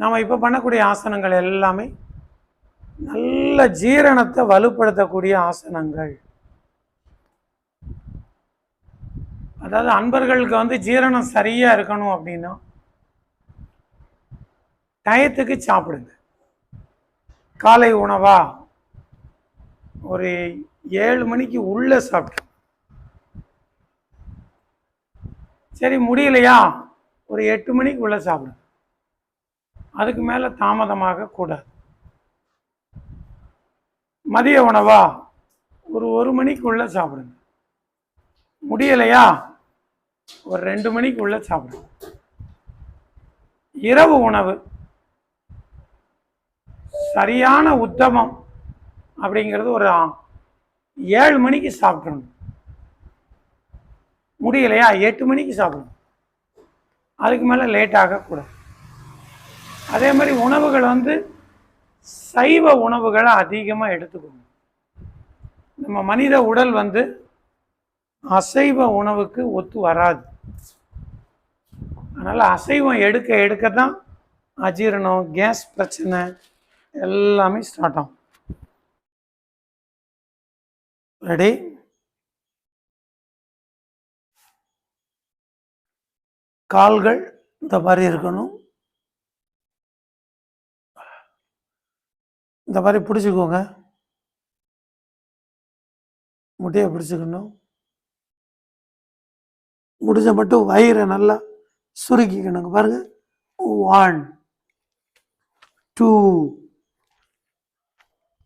நாம் இப்போ பண்ணக்கூடிய ஆசனங்கள் எல்லாமே நல்ல ஜீரணத்தை வலுப்படுத்தக்கூடிய ஆசனங்கள். அதாவது அன்பர்களுக்கு வந்து ஜீரணம் சரியாக இருக்கணும் அப்படின்னா டயத்துக்கு சாப்பிடுங்க. காலை உணவா? ஒரு ஏழு மணிக்கு உள்ள சாப்பிட்டு சரி முடியலையா? ஒரு எட்டு மணிக்கு உள்ள சாப்பிடுங்க. அதுக்கு மேலே தாமதமாக கூடாது. மதிய உணவா? ஒரு ஒரு மணிக்குள்ளே சாப்பிடுங்க. முடியலையா? ஒரு ரெண்டு மணிக்குள்ளே சாப்பிடுங்க. இரவு உணவு. சரியான உத்தமம் அப்படிங்கிறது ஒரு ஏழு மணிக்கு சாப்பிட்றணும் முடியலையா? எட்டு மணிக்கு சாப்பிடணும் அதுக்கு மேலே லேட் ஆகக்கூடாது. அதே மாதிரி உணவுகள் வந்து சைவ உணவுகளை அதிகமாக எடுத்துக்கணும் நம்ம மனித உடல் வந்து அசைவ உணவுக்கு ஒத்து வராது. அதனால் அசைவம் எடுக்க எடுக்க தான் அஜீரணம் கேஸ் பிரச்சனை எல்லாமே ஸ்டார்ட் ஆகும். ரெடி கால்கள் இந்த மாதிரி இருக்கணும். இந்த மாதிரி பிடிச்சிக்கோங்க. முட்டையை பிடிச்சிக்கணும். முடிஞ்ச மட்டும் வயிறை நல்லா சுருக்கிக்கணுங்க. பாருங்க. ஒன் டூ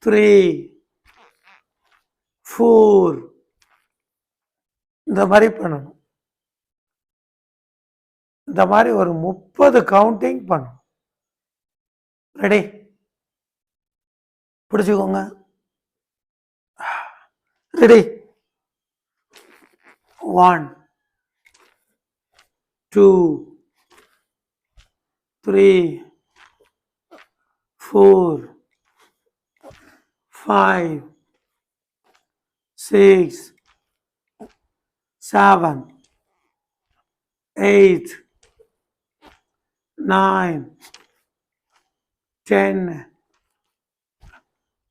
த்ரீ ஃபோர் இந்த மாதிரி பண்ணணும். இந்த மாதிரி ஒரு முப்பது கவுண்டிங் பண்ணணும். ரெடி பிடிச்சிக்கோங்க ready one two three four five six seven eight nine ten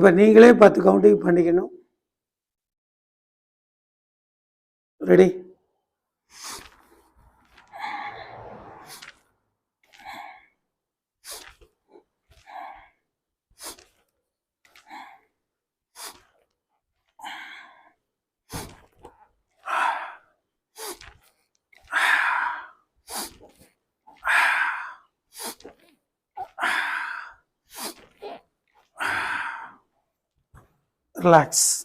இப்போ நீங்களே பத்து கவுண்டிங் பண்ணிக்கணும். Ready relax.